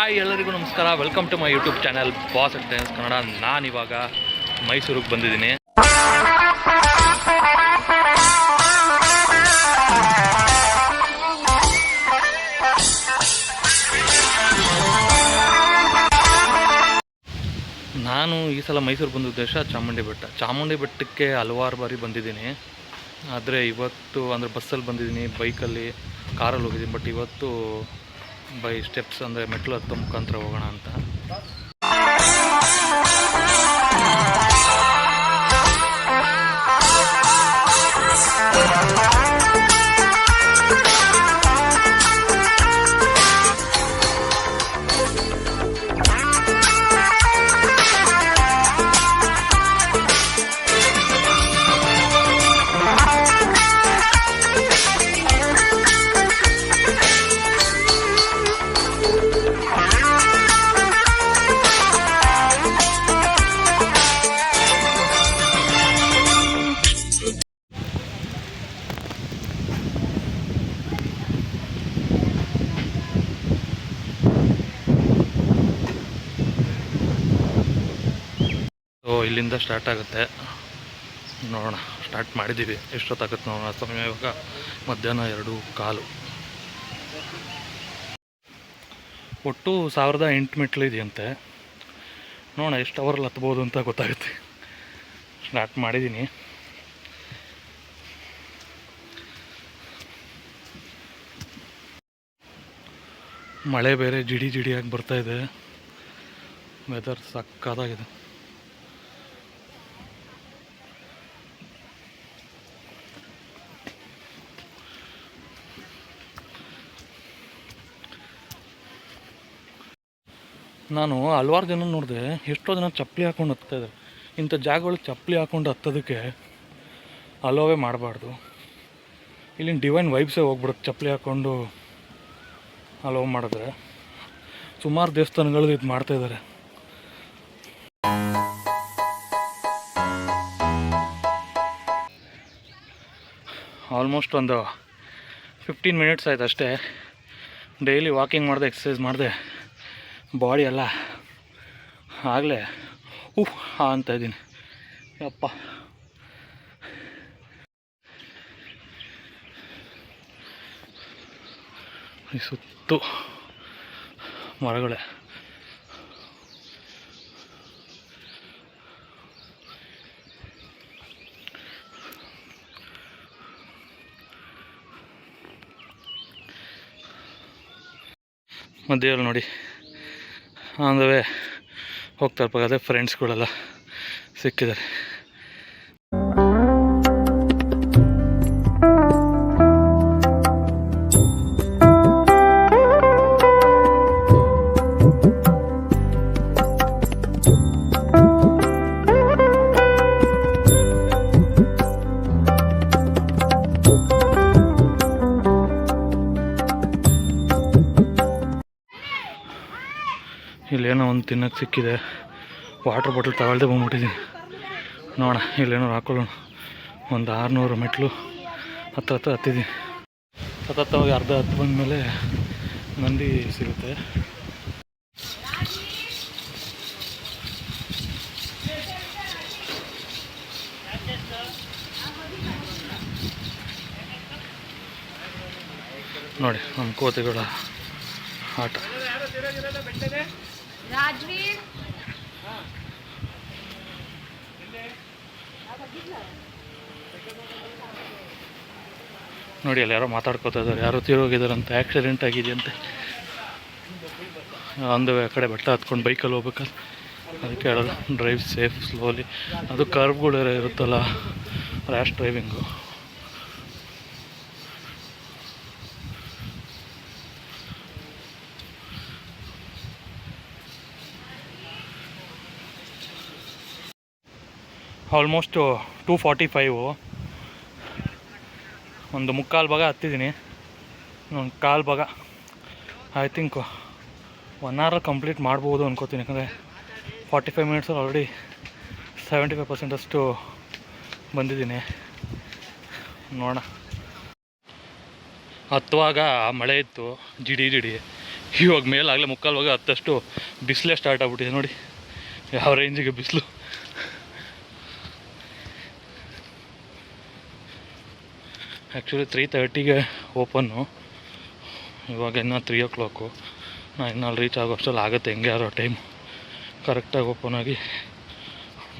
Hi ಎಲ್ಲರಿಗೂ ನಮಸ್ಕಾರ. Welcome to my YouTube channel boss at dance Kannada ನಾನು ಇವಾಗ ಮೈಸೂರಿಗೆ ಬಂದಿದ್ದೀನಿ. ನಾನು ಈ ಸಲ ಮೈಸೂರು ಬಂದ ಉದ್ದೇಶ ಚಾಮುಂಡಿ ಬೆಟ್ಟ. ಚಾಮುಂಡಿ ಬೆಟ್ಟಕ್ಕೆ ಹಲವಾರು ಬಾರಿ ಬಂದಿದ್ದೀನಿ. ಆದರೆ ಇವತ್ತು ಅಂದರೆ ಬಸ್ಸಲ್ಲಿ ಬಂದಿದ್ದೀನಿ ಬೈಕಲ್ಲಿ ಕಾರಲ್ಲಿ ಹೋಗಿದ್ದೀನಿ. ಬಟ್ ಇವತ್ತು ಬೈ ಸ್ಟೆಪ್ಸ್ ಅಂದರೆ ಮೆಟ್ಲು ಹತ್ತೋ ಮುಖಾಂತರ ಹೋಗೋಣ ಅಂತ. ಇಲ್ಲಿಂದ ಸ್ಟಾರ್ಟ್ ಆಗುತ್ತೆ. ನೋಡೋಣ, ಸ್ಟಾರ್ಟ್ ಮಾಡಿದ್ದೀವಿ. ಎಷ್ಟೊತ್ತಾಗುತ್ತೆ ನೋಡೋಣ. ಸಮಯ ಇವಾಗ ಮಧ್ಯಾಹ್ನ ಎರಡು ಕಾಲು. ಒಟ್ಟು ಸಾವಿರದ ಎಂಟು ಮೆಟ್ಲು ಇದೆಯಂತೆ. ನೋಡೋಣ, ಎಷ್ಟು ಅವರಲ್ಲಿ ಹತ್ಬೋದು ಅಂತ ಗೊತ್ತಾಗುತ್ತೆ. ಸ್ಟಾರ್ಟ್ ಮಾಡಿದ್ದೀನಿ. ಮಳೆ ಬೇರೆ ಜಿಡಿ ಜಿಡಿಯಾಗಿ ಬರ್ತಾ ಇದೆ. ವೆದರ್ ಸಕ್ಕತ್ತಾಗಿದೆ. ನಾನು ಹಲ್ವಾರು ಜನ ನೋಡಿದೆ, ಎಷ್ಟೋ ಜನ ಚಪ್ಪಲಿ ಹಾಕೊಂಡು ಹತ್ತ ಇದ್ದಾರೆ ಇಂಥ ಜಾಗಗಳು ಚಪ್ಪಲಿ ಹಾಕೊಂಡು ಹತ್ತೋದಕ್ಕೆ ಅಲೋವೇ ಮಾಡಬಾರ್ದು. ಇಲ್ಲಿನ ಡಿವೈನ್ ವೈಬ್ಸೇ ಹೋಗ್ಬಿಡುತ್ತೆ ಚಪ್ಪಲಿ ಹಾಕ್ಕೊಂಡು ಅಲೋ ಮಾಡಿದ್ರೆ. ಸುಮಾರು ದೇವಸ್ಥಾನಗಳು ಇದು ಮಾಡ್ತಾ ಇದ್ದಾರೆ. ಆಲ್ಮೋಸ್ಟ್ ಒಂದು ಫಿಫ್ಟೀನ್ ಮಿನಿಟ್ಸ್ ಆಯ್ತು ಅಷ್ಟೇ ಡೈಲಿ ವಾಕಿಂಗ್ ಮಾಡಿದೆ ಎಕ್ಸಸೈಸ್ ಮಾಡಿದೆ. ಬಾಡಿ ಎಲ್ಲ ಆಗಲೇ ಹಾ ಅಂತ ಇದ್ದೀನಿ. ಯಪ್ಪ. ಸುತ್ತು ಮರಗಳೇ. ಮಧ್ಯದಲ್ಲಿ ನೋಡಿ. ಆಂದವೇ ಹೋಗ್ತಾ ಇರ್ಬೇಕಾದ್ರೆ ಫ್ರೆಂಡ್ಸ್ಗಳೆಲ್ಲ ಸಿಕ್ಕಿದ್ದಾರೆ. ಇಲ್ಲೇನೋ ಒಂದು ತಿನ್ನಕ್ಕೆ ಸಿಕ್ಕಿದೆ. ವಾಟ್ರ್ ಬಾಟಲ್ ತಗೊಳ್ದೆ ಬಂದ್ಬಿಟ್ಟಿದ್ದೀನಿ ನೋಡ, ಇಲ್ಲೇನೋ ಹಾಕೊಳ್ಳೋಣ. ಒಂದು ಆರುನೂರು ಮೆಟ್ಲು ಹತ್ತು ಹತ್ತು ಹತ್ತಿದ್ದೀನಿ ಸತತವಾಗಿ ಅರ್ಧ ಹತ್ತು ಬಂದಮೇಲೆ ನಂದಿ ಸಿಗುತ್ತೆ. ನೋಡಿ, ನಮ್ಮ ಕೋತಿಗಳ ಆಟ. ರಾಜ್ವೀರ್ ನೋಡಿ ಅಲ್ಲಿ ಯಾರೋ ಮಾತಾಡ್ಕೋತಾ ಇದ್ದಾರೆ. ಯಾರೋ ತೀರೋಗಿದ್ದಾರಂತೆ ಆಕ್ಸಿಡೆಂಟ್ ಆಗಿದೆಯಂತೆ. ಒಂದು ಕಡೆ ಬೆಟ್ಟ ಹತ್ಕೊಂಡು ಬೈಕಲ್ಲಿ ಹೋಗ್ಬೇಕಲ್ಲ ಅದಕ್ಕೆ ಹೇಳೋದು ಡ್ರೈವ್ ಸೇಫ್ ಸ್ಲೋಲಿ ಅದು ಕರ್ವ್ಗಳು ಇರುತ್ತಲ್ಲ rash driving almost two forty five ಒಂದು ಮುಕ್ಕಾಲು ಭಾಗ ಹತ್ತಿದ್ದೀನಿ. ಒಂದು ಕಾಲು ಭಾಗ. I think one hour complete ಮಾಡ್ಬೋದು ಅನ್ಕೋತೀನಿ. ಯಾಕಂದರೆ ಫಾರ್ಟಿ ಫೈವ್ ಮಿನಿಟ್ಸಲ್ಲಿ ಆಲ್ರೆಡಿ ಸೆವೆಂಟಿ ಫೈವ್ ಪರ್ಸೆಂಟಷ್ಟು ಬಂದಿದ್ದೀನಿ. ನೋಡೋಣ. ಹತ್ತುವಾಗ ಮಳೆ ಇತ್ತು. ಜಿಡಿ ಜಿಡಿ. ಇವಾಗ ಮೇಲಾಗಲೇ ಮುಕ್ಕಾಲು ಹೋಗಿ ಹತ್ತಷ್ಟು ಬಿಸಿಲೇ ಸ್ಟಾರ್ಟ್ ಆಗ್ಬಿಟ್ಟಿದೆ. ನೋಡಿ, ಯಾವ ರೇಂಜಿಗೆ ಬಿಸಿಲು. ಆ್ಯಕ್ಚುಲಿ ತ್ರೀ ತರ್ಟಿಗೆ ಓಪನ್ನು ಇವಾಗ ಇನ್ನೂ ತ್ರೀ ಓ ಕ್ಲಾಕು ನಾನು ಇನ್ನೂ ರೀಚ್ ಆಗೋ ಅಷ್ಟರಲ್ಲಿ ಆಗುತ್ತೆ, ಹೆಂಗೆ ಯಾರೋ ಟೈಮ್ ಕರೆಕ್ಟಾಗಿ ಓಪನ್ ಆಗಿ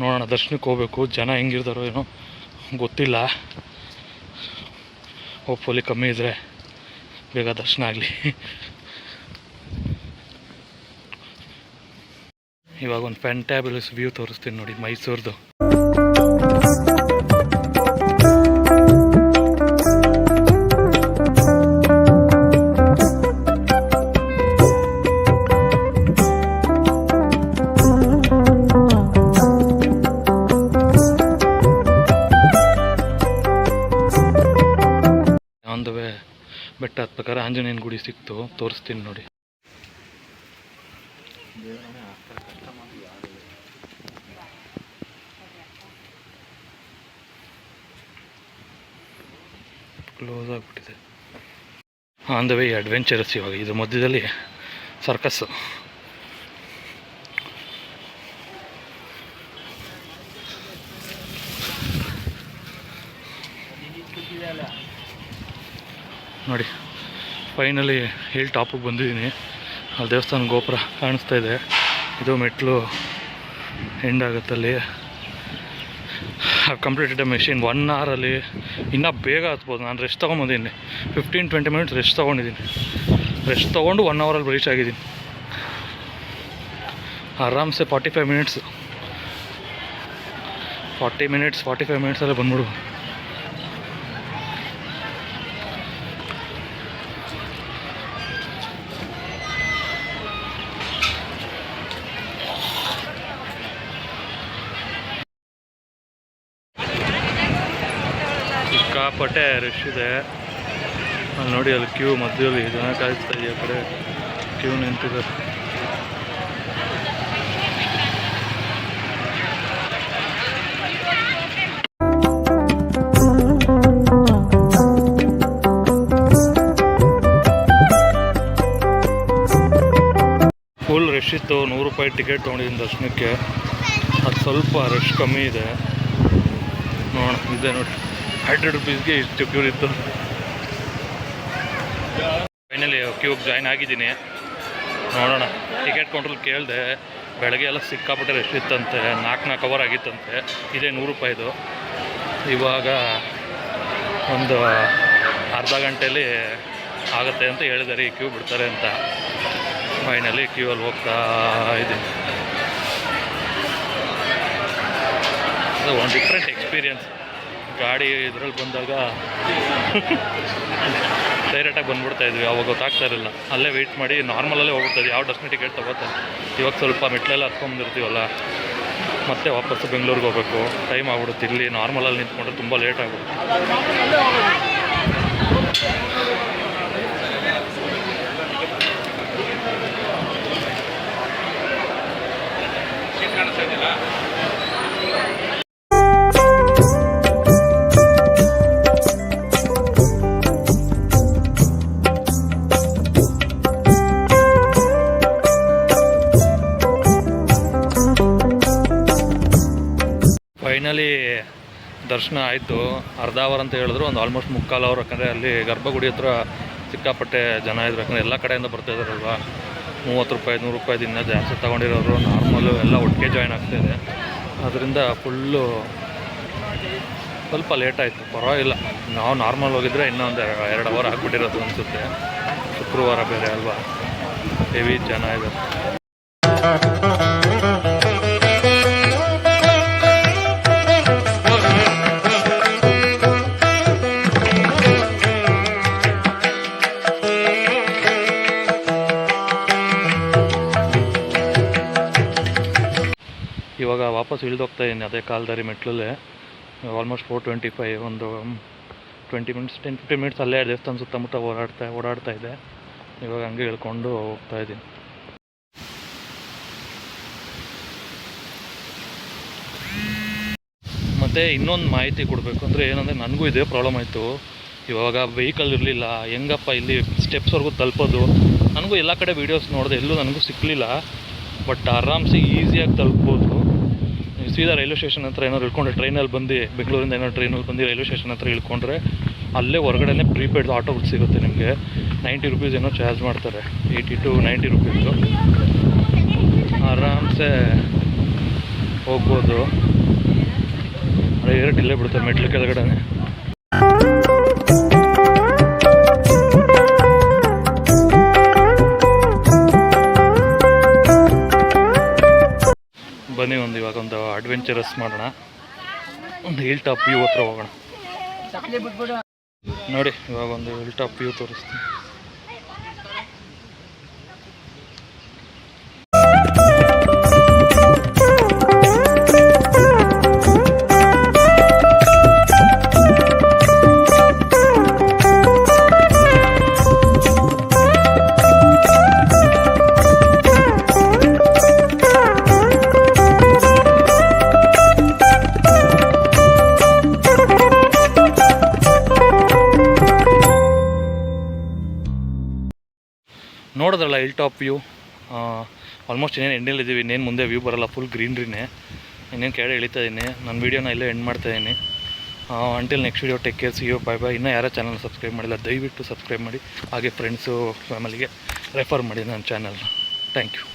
ನೋಡೋಣ, ದರ್ಶನಕ್ಕೆ ಹೋಗ್ಬೇಕು. ಜನ ಹೆಂಗಿರ್ತಾರೋ ಏನೋ ಗೊತ್ತಿಲ್ಲ. ಹೋಪ್ಫುಲಿ ಕಮ್ಮಿ ಇದ್ದರೆ ಬೇಗ ದರ್ಶನ ಆಗಲಿ. ಇವಾಗ ಒಂದು ಫ್ಯಾಂಟ್ಯಾಬುಲಸ್ ವ್ಯೂ ತೋರಿಸ್ತೀನಿ ನೋಡಿ ಮೈಸೂರ್ದು. ಬೆಟ್ಟ ಹತ್ಬೇಕಾದ್ರೆ ಆಂಜನೇಯನ ಗುಡಿ ಸಿಕ್ತು. ತೋರಿಸ್ತೀನಿ ನೋಡಿ. ಕ್ಲೋಸ್ ಆಗಿಬಿಟ್ಟಿದೆ. ಆನ್ ದ ವೇ ಅಡ್ವೆಂಚರಸ್ ಇವಾಗ. ಇದು ಮಧ್ಯದಲ್ಲಿ ಸರ್ಕಸ್ಸು ನೋಡಿ. ಫೈನಲಿ ಹಿಲ್ ಟಾಪಿಗೆ ಬಂದಿದ್ದೀನಿ. ಅಲ್ಲಿ ದೇವಸ್ಥಾನ ಗೋಪುರ ಕಾಣಿಸ್ತಾ ಇದೆ. ಇದು ಮೆಟ್ಲು ಎಂಡ್ ಆಗುತ್ತಲ್ಲಿ ಕಂಪ್ಲೀಟೆಡ್ ಮೆಷಿನ್ ಒನ್ ಅವರಲ್ಲಿ ಇನ್ನೂ ಬೇಗ ಹತ್ಬೋದು. ನಾನು ರೆಸ್ಟ್ ತೊಗೊಂಬಂದಿದ್ದೀನಿ. ಫಿಫ್ಟೀನ್ ಟ್ವೆಂಟಿ ಮಿನಿಟ್ಸ್ ರೆಸ್ಟ್ ತೊಗೊಂಡಿದ್ದೀನಿ. ರೆಸ್ಟ್ ತೊಗೊಂಡು ಒನ್ ಅವರಲ್ಲಿ ರೀಚ್ ಆಗಿದ್ದೀನಿ. ಆರಾಮ್ಸೆ forty five minutes forty minutes forty five ಮಿನಿಟ್ಸಲ್ಲೇ ಬಂದ್ಬಿಡು. ಸಿಕ್ಕಾಪಟ್ಟೆ ರಶ್ ಇದೆ. ಅಲ್ಲಿ ನೋಡಿ, ಅಲ್ಲಿ ಕ್ಯೂ ಮಧ್ಯದಲ್ಲಿ ಜನ ಕಾಯಿಸ್ತಾ ಇದೆಯಾ ಕಡೆ? ಕ್ಯೂ ನಿಂತಿದೆ. ಫುಲ್ ರಶ್ ಇತ್ತು. ನೂರು ರೂಪಾಯಿ ಟಿಕೆಟ್ ತೊಗೊಂಡಿದ್ದೀನಿ ದರ್ಶನಕ್ಕೆ. ಅದು ಸ್ವಲ್ಪ ರಶ್ ಕಮ್ಮಿ ಇದೆ. ನೋಡೋಣ, ಇದೆ ನೋಡಿ. ಹಂಡ್ರೆಡ್ ರುಪೀಸ್ಗೆ ಇಷ್ಟು ಕ್ಯೂ ಇತ್ತು. ಫೈನಲಿ ಕ್ಯೂಗೆ ಜಾಯ್ನ್ ಆಗಿದ್ದೀನಿ. ನೋಡೋಣ. ಟಿಕೆಟ್ ಕೌಂಟ್ರಲ್ ಕೇಳಿದೆ, ಬೆಳಗ್ಗೆ ಎಲ್ಲ ಸಿಕ್ಕಾಪಟ್ಟೆ ರೆಸ್ಟ್ ಇತ್ತಂತೆ ನಾಲ್ಕು ನಾಲ್ಕು ಅವರ್ ಆಗಿತ್ತಂತೆ. ಇದೇ ನೂರು ರೂಪಾಯಿದು ಇವಾಗ ಒಂದು ಅರ್ಧ ಗಂಟೆಯಲ್ಲಿ ಆಗುತ್ತೆ ಅಂತ ಹೇಳಿದ್ದಾರೆ, ಈ ಕ್ಯೂ ಬಿಡ್ತಾರೆ ಅಂತ. ಫೈನಲಿ ಕ್ಯೂ ಅಲ್ಲಿ ಹೋಗ್ತಾ ಇದ್ದೀನಿ. ಅದು ಒಂದು ಡಿಫ್ರೆಂಟ್ ಎಕ್ಸ್ಪೀರಿಯನ್ಸ್ ಗಾಡಿ ಇದ್ರಲ್ಲಿ ಬಂದಾಗ ಡೈರೆಕ್ಟಾಗಿ ಬಂದ್ಬಿಡ್ತಾ ಇದ್ವಿ. ಅವಾಗ ಗೊತ್ತಾಗ್ತಾ ಇರಲಿಲ್ಲ. ಅಲ್ಲೇ ವೆಯ್ಟ್ ಮಾಡಿ ನಾರ್ಮಲಲ್ಲೇ ಹೋಗ್ಬಿಡ್ತಾ ಯಾವ ಡಸ್ಟ್ಬಿನ್ ಟಿಕೆಟ್ ತೊಗೋತಾರೆ ಇವಾಗ ಸ್ವಲ್ಪ ಮೆಟ್ಲೆಲ್ಲ ಹತ್ಕೊಂಡಿರ್ತೀವಲ್ಲ ಮತ್ತೆ ವಾಪಸ್ಸು ಬೆಂಗಳೂರಿಗೆ ಹೋಗ್ಬೇಕು. ಟೈಮ್ ಆಗ್ಬಿಡುತ್ತೆ. ಇಲ್ಲಿ ನಾರ್ಮಲಲ್ಲಿ ನಿಂತ್ಕೊಂಡ್ರೆ ತುಂಬ ಲೇಟ್ ಆಗ್ಬಿಡುತ್ತೆ. ಫೈನಲಿ ದರ್ಶನ ಆಯಿತು. ಅರ್ಧ ಅವರ್ ಅಂತ ಹೇಳಿದ್ರು, ಒಂದು ಆಲ್ಮೋಸ್ಟ್ ಮುಕ್ಕಾಲು ಅವರ್ ಯಾಕಂದರೆ ಅಲ್ಲಿ ಗರ್ಭಗುಡಿ ಹತ್ರ ಸಿಕ್ಕಾಪಟ್ಟೆ ಜನ ಇದ್ರು. ಯಾಕಂದರೆ ಎಲ್ಲ ಕಡೆಯಿಂದ ಬರ್ತಾ ಮೂವತ್ತು ರೂಪಾಯಿ, ನೂರು ರೂಪಾಯಿ ಇನ್ನೂ ಜಾಸ್ತಿ ತೊಗೊಂಡಿರೋರು ನಾರ್ಮಲು ಎಲ್ಲ ಒಟ್ಟಿಗೆ ಜಾಯ್ನ್ ಆಗ್ತಾಯಿದೆ ಅದರಿಂದ ಫುಲ್ಲು ಸ್ವಲ್ಪ ಲೇಟ್ ಆಯಿತು. ಪರವಾಗಿಲ್ಲ. ನಾವು ನಾರ್ಮಲ್ ಹೋಗಿದ್ರೆ ಇನ್ನೊಂದು ಎರಡು ಅವರ್ ಆಗಿಬಿಟ್ಟಿರೋದು ಅನಿಸುತ್ತೆ. ಶುಕ್ರವಾರ ಬೇರೆ ಅಲ್ವಾ? ಹೆವಿ ಜನ ಇದೆ ಇವಾಗ ವಾಪಸ್ ಇಳ್ದೋಗ್ತಾ ಇದ್ದೀನಿ, ಅದೇ ಕಾಲ್ದಾರಿ ಮೆಟ್ಲಲ್ಲೇ ಆಲ್ಮೋಸ್ಟ್ ಫೋರ್ ಟ್ವೆಂಟಿ ಫೈವ್ ಒಂದು twenty minutes ten fifteen minutes ಅಲ್ಲೇ ದೇವಸ್ಥಾನ ಸುತ್ತಮುತ್ತ ಓಡಾಡ್ತಾ ಓಡಾಡ್ತಾ ಇದೆ. ಇವಾಗ ಹಂಗೆ ಇಳ್ಕೊಂಡು ಹೋಗ್ತಾ ಇದ್ದೀನಿ. ಮತ್ತು ಇನ್ನೊಂದು ಮಾಹಿತಿ ಕೊಡಬೇಕು ಅಂದರೆ ಏನಂದರೆ ನನಗೂ ಇದೇ ಪ್ರಾಬ್ಲಮ್ ಆಯಿತು. ಇವಾಗ ವೆಹಿಕಲ್ ಇರಲಿಲ್ಲ, ಹೆಂಗಪ್ಪ ಇಲ್ಲಿ ಸ್ಟೆಪ್ಸ್ವರೆಗೂ ತಲುಪೋದು. ನನಗೂ ಎಲ್ಲ ಕಡೆ ವೀಡಿಯೋಸ್ ನೋಡಿದೆ ಎಲ್ಲೂ ನನಗೂ ಸಿಕ್ಕಲಿಲ್ಲ ಬಟ್ ಆರಾಮ್ಸೆ ಈಸಿಯಾಗಿ ತಲುಪ್ಬೋದು. ಸೀದಾ ರೈಲ್ವೆ ಸ್ಟೇಷನ್ ಹತ್ರ ಏನಾದ್ರು ಇಳ್ಕೊಂಡ್ರೆ, ಟ್ರೈನಲ್ಲಿ ಬಂದು ಬೆಂಗಳೂರಿಂದ ಏನಾದ್ರು ಟ್ರೈನಲ್ಲಿ ಬಂದು ರೈಲ್ವೆ ಸ್ಟೇಷನ್ ಹತ್ರ ಇಳ್ಕೊಂಡ್ರೆ ಅಲ್ಲೇ ಹೊರಗಡೆನೇ ಪ್ರೀಪೇಡ್ ಆಟೋಗಳು ಸಿಗುತ್ತೆ ನಿಮಗೆ. ನೈಂಟಿ ರುಪೀಸ್ ಏನೋ ಚಾರ್ಜ್ ಮಾಡ್ತಾರೆ, ಏಯ್ಟಿ ಟು ನೈಂಟಿ ರುಪೀಸು. ಆರಾಮ್ಸೆ ಹೋಗ್ಬೋದು. ಡೈರೆಕ್ಟ್ ಇಲ್ಲೇ ಬಿಡ್ತಾರೆ ಮೆಟ್ಲು ಕೆಳಗಡೆನೆ. ಅಡ್ವೆಂಚರಸ್ ಮಾಡೋಣ. ಒಂದು ಹಿಲ್ ಟಾಪ್ ವ್ಯೂ ಹತ್ರ ಹೋಗೋಣ. ನೋಡಿ ಇವಾಗ ಒಂದು ಹಿಲ್ ಟಾಪ್ ವ್ಯೂ ತೋರಿಸ್ತೀನಿ. ಟಾಪ್ ವ್ಯೂ ಆಲ್ಮೋಸ್ಟ್ ಇನ್ನೇನು ಎಂಡಲ್ಲಿದ್ದೀವಿ ಇನ್ನೇನು ಮುಂದೆ ವ್ಯೂ ಬರಲ್ಲ ಫುಲ್ ಗ್ರೀನ್ರಿನೇ ಇನ್ನೇನು ಕೆಳಗೆ ಇಳಿತಾ ಇದ್ದೀನಿ ನನ್ನ ವೀಡಿಯೋನ ಇಲ್ಲೇ ಎಂಡ್ ಮಾಡ್ತಾ ಇದ್ದೀನಿ until next video take care see you bye bye ಇನ್ನೂ ಯಾರೋ ಚಾನಲ್ ಸಬ್ಸ್ಕ್ರೈಬ್ ಮಾಡಿಲ್ಲ, ದಯವಿಟ್ಟು ಸಬ್ಸ್ಕ್ರೈಬ್ ಮಾಡಿ. ಹಾಗೆ ಫ್ರೆಂಡ್ಸು ಫ್ಯಾಮಿಲಿಗೆ ರೆಫರ್ ಮಾಡಿ ನನ್ನ ಚಾನಲ್ನ ಥ್ಯಾಂಕ್ ಯು